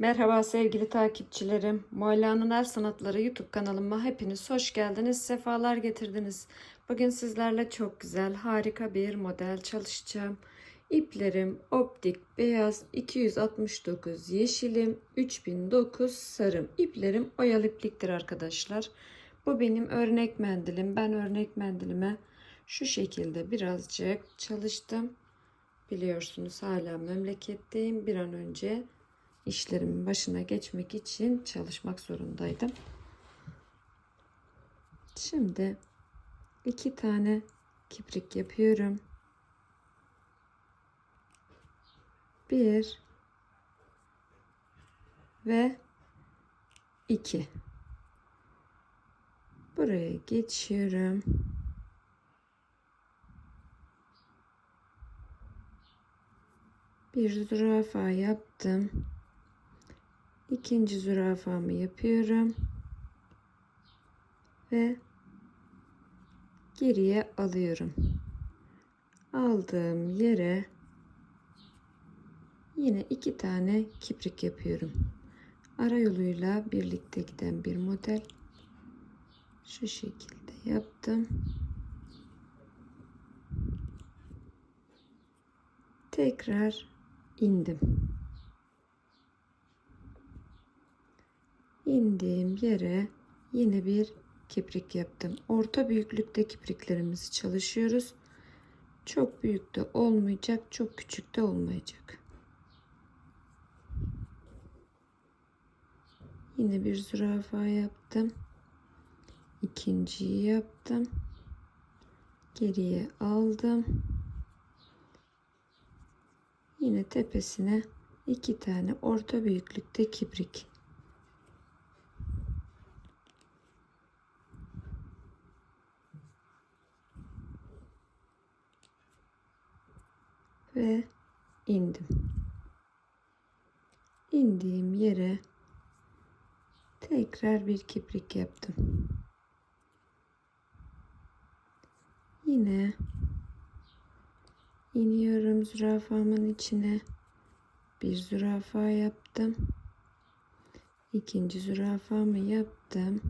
Merhaba sevgili takipçilerim. Mualla'nın El Sanatları YouTube kanalıma hepiniz hoş geldiniz, sefalar getirdiniz. Bugün sizlerle çok güzel, harika bir model çalışacağım. İplerim optik beyaz 269 yeşilim 3009 sarım. İplerim oyalı ipliktir arkadaşlar. Bu benim örnek mendilim. Ben örnek mendilime şu şekilde birazcık çalıştım. Biliyorsunuz hala memleketteyim. Bir an önce işlerimin başına geçmek için çalışmak zorundaydım. Şimdi iki tane kiprik yapıyorum. Bir ve iki. Buraya geçiyorum. Bir zürafa yaptım. İkinci zürafamı yapıyorum. Ve geriye alıyorum. Aldığım yere yine iki tane kiprik yapıyorum. Ara yoluyla birlikte giden bir model. Şu şekilde yaptım. Tekrar indim. İndiğim yere yine bir kiprik yaptım. Orta büyüklükte kipriklerimizi çalışıyoruz. Çok büyük de olmayacak, çok küçük de olmayacak. Yine bir zürafa yaptım. İkinciyi yaptım. Geriye aldım. Yine tepesine iki tane orta büyüklükte kibrik. Ve indim. İndiğim yere tekrar bir kiprik yaptım. Yine iniyorum zürafamın içine. Bir zürafa yaptım. İkinci zürafamı yaptım.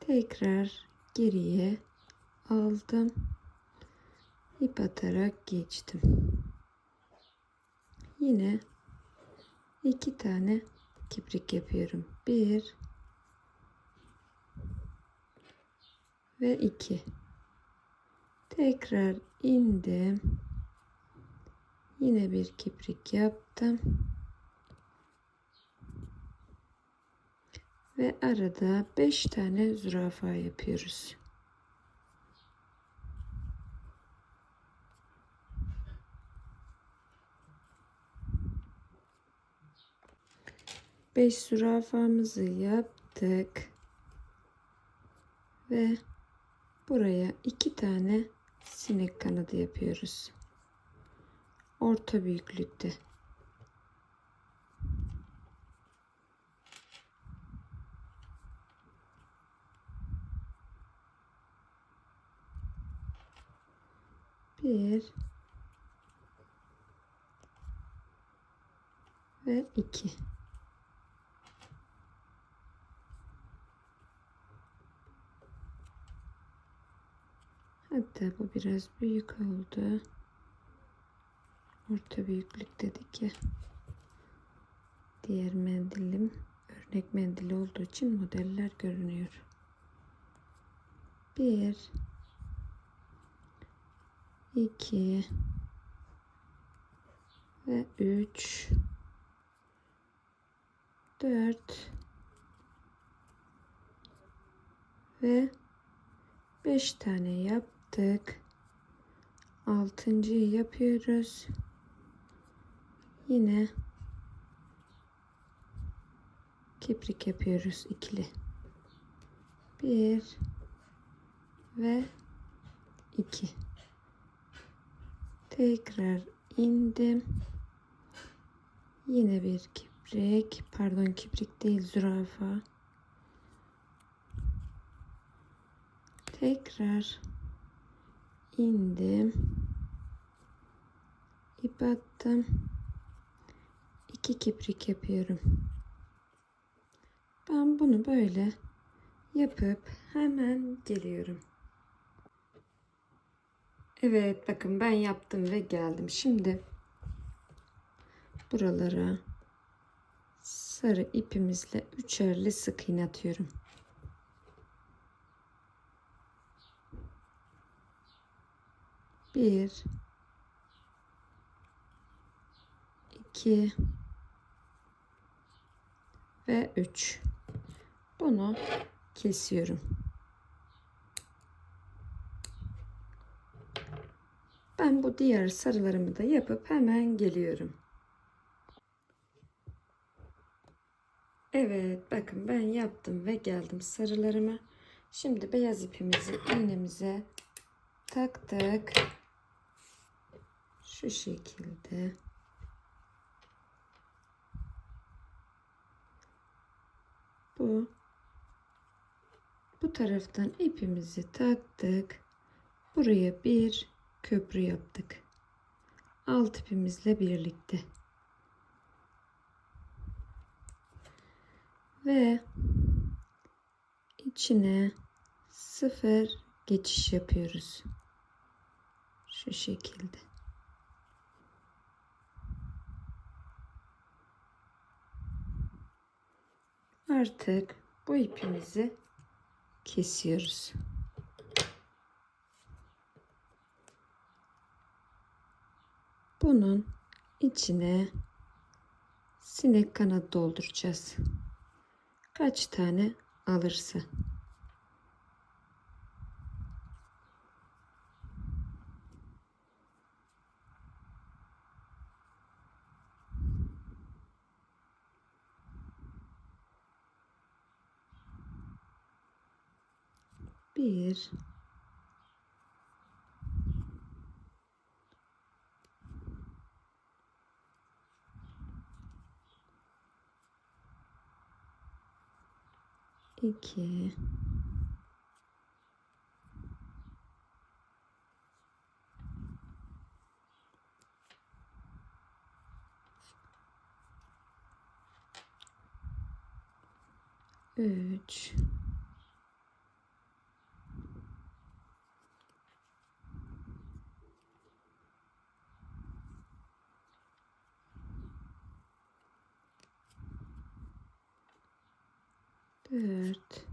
Tekrar geriye aldım ip atarak geçtim. Yine iki tane kiprik yapıyorum. Bir ve iki. Tekrar indim. Yine bir kiprik yaptım. Ve arada beş tane zürafa yapıyoruz. 5 zürafamızı yaptık. Ve buraya iki tane sinek kanadı yapıyoruz. Orta büyüklükte. Bir ve iki. Hatta bu biraz büyük oldu. Orta büyüklük dedik ki diğer mendilim örnek mendili olduğu için modeller görünüyor. Bir, iki ve üç, dört ve beş tane yap yaptık. Altıncıyı yapıyoruz. Yine kiprik yapıyoruz ikili. Bir ve iki. Tekrar indim. Yine bir kiprik. Pardon kiprik değil zürafa. Tekrar indim ip attım iki kiprik yapıyorum. Ben bunu böyle yapıp hemen geliyorum. Evet bakın ben yaptım ve geldim. Şimdi buralara sarı ipimizle üçerli sık iğne atıyorum. Bir, iki ve üç. Bunu kesiyorum. Ben bu diğer sarılarımı da yapıp hemen geliyorum. Evet bakın ben yaptım ve geldim sarılarımı. Şimdi beyaz ipimizi iğnemize taktık. Şu şekilde. Bu bu taraftan ipimizi taktık. Buraya bir köprü yaptık. Alt ipimizle birlikte. Ve içine sıfır geçiş yapıyoruz. Şu şekilde. Artık bu ipimizi kesiyoruz. Bunun içine sinek kanadı dolduracağız. Kaç tane alırsa. Bir, iki, üç, dört,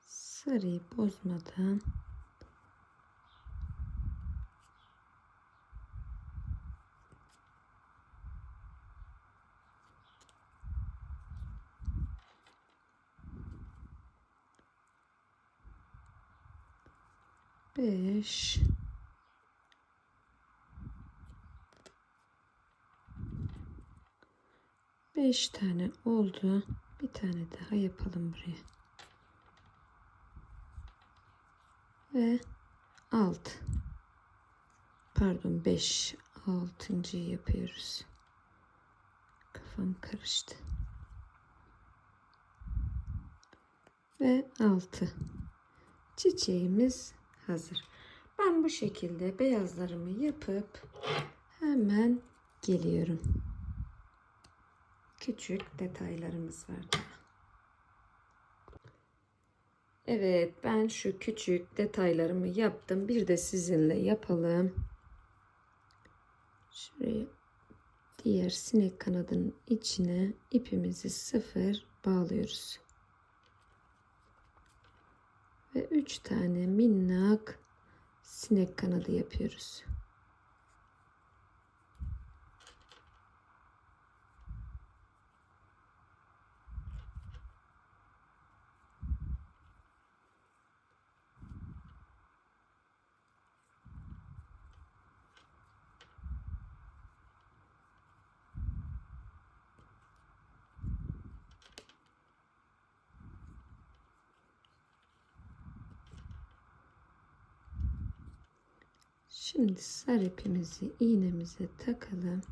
sarıyı bozmadan beş beş tane oldu. Bir tane daha yapalım buraya. Ve alt. Pardon beş. Altıncıyı yapıyoruz. Kafam karıştı. Ve altı. Çiçeğimiz hazır. Ben bu şekilde beyazlarımı yapıp hemen geliyorum. Küçük detaylarımız var. Evet ben şu küçük detaylarımı yaptım. Bir de sizinle yapalım. Şuraya diğer sinek kanadının içine ipimizi sıfır bağlıyoruz. Ve üç tane minnak sinek kanadı yapıyoruz. Şimdi sarı ipimizi iğnemize takalım.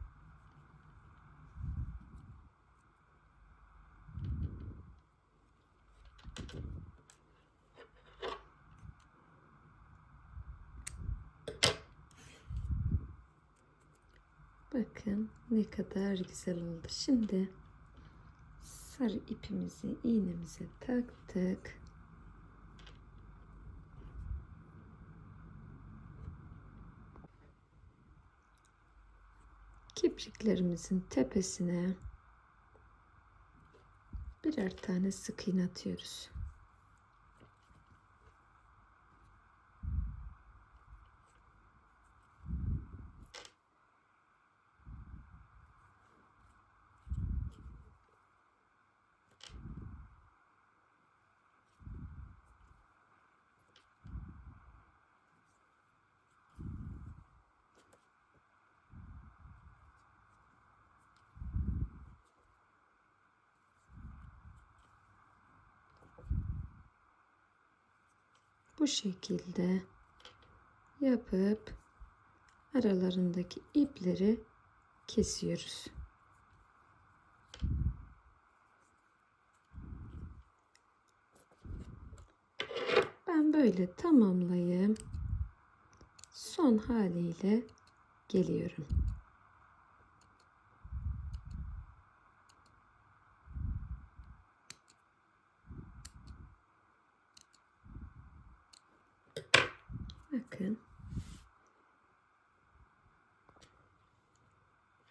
Bakın ne kadar güzel oldu. Şimdi sarı ipimizi iğnemize taktık. Kipriklerimizin tepesine birer tane sık iğne atıyoruz. Bu şekilde yapıp aralarındaki ipleri kesiyoruz. Ben böyle tamamlayayım. Son haliyle geliyorum. Bakın.